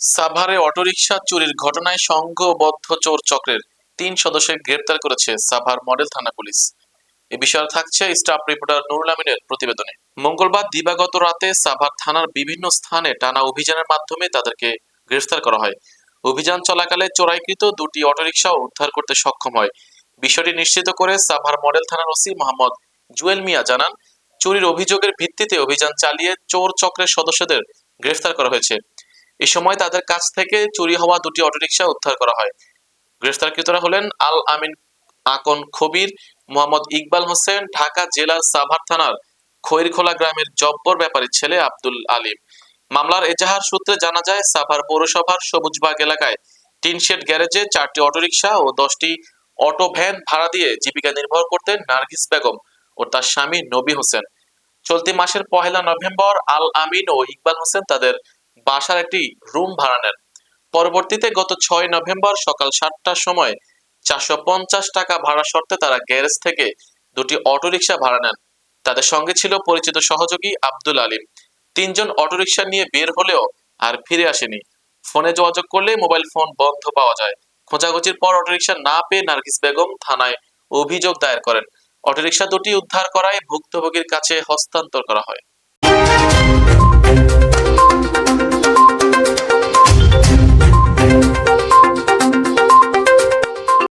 সাভারে অটোরিকশা চুরির ঘটনায় সংঘবদ্ধ চোর চক্রের তিন সদস্যকে গ্রেপ্তার করেছে সাভার মডেল থানা পুলিশ। এ বিষয়ে থাকছে স্টাফ রিপোর্টার নুরুল আমিনের প্রতিবেদনে। মঙ্গলবার দিবাগত রাতে সাভার থানার বিভিন্ন স্থানে টানা অভিযানের মাধ্যমে তাদেরকে গ্রেফতার করা হয়। অভিযান চলাকালে চোরাইকৃত দুটি অটোরিকশা উদ্ধার করতে সক্ষম হয়। বিষয়টি নিশ্চিত করে সাভার মডেল থানার ওসি মোহাম্মদ জুয়েল মিয়া জানান, চুরির অভিযোগের ভিত্তিতে অভিযান চালিয়ে চোর চক্রের সদস্যদের গ্রেফতার করা হয়েছে। এ সময় তাদের কাছ থেকে চুরি হওয়া দুটি অটোরিকশা উদ্ধার করা হয়। গ্রেফতারকৃতরা হলেন আল আমিন আকন খবির, মোহাম্মদ ইকবাল হোসেন, ঢাকা জেলার সাভার থানার খৈরখোলা গ্রামের জব্বর ব্যাপারীর ছেলে আব্দুল আলিম। মামলার এজাহার সূত্রে জানা যায়, সাভার পৌরসভার সবুজবাগ এলাকায় টিনশেড গ্যারেজে চারটি অটোরিকশা ও দশটি অটো ভ্যান ভাড়া দিয়ে জীবিকা নির্ভর করতেন নার্গিস বেগম ও তার স্বামী নবী হোসেন। চলতি মাসের পহেলা নভেম্বর আল আমিন ও ইকবাল হোসেন তাদের বাসার একটি রুম ভাড়া নেন। পরবর্তীতে গত ছয় নভেম্বর সকাল সাতটার সময় চারশো পঞ্চাশ টাকা ভাড়া শর্তে তারা গ্যারেজ থেকে দুটি অটোরিকশা ভাড়া নেন। তাদের সঙ্গে ছিল পরিচিত সহযোগী আব্দুল আলিম। তিনজন অটোরিকশা নিয়ে বের হলেও আর ফিরে আসেনি। ফোনে যোগাযোগ করলে মোবাইল ফোন বন্ধ পাওয়া যায়। খোঁজাখুঁজির পর অটোরিকশা না পেয়ে নার্গিস বেগম থানায় অভিযোগ দায়ের করেন। অটোরিকশা দুটি উদ্ধার করায় ভুক্তভোগীর কাছে হস্তান্তর করা হয়।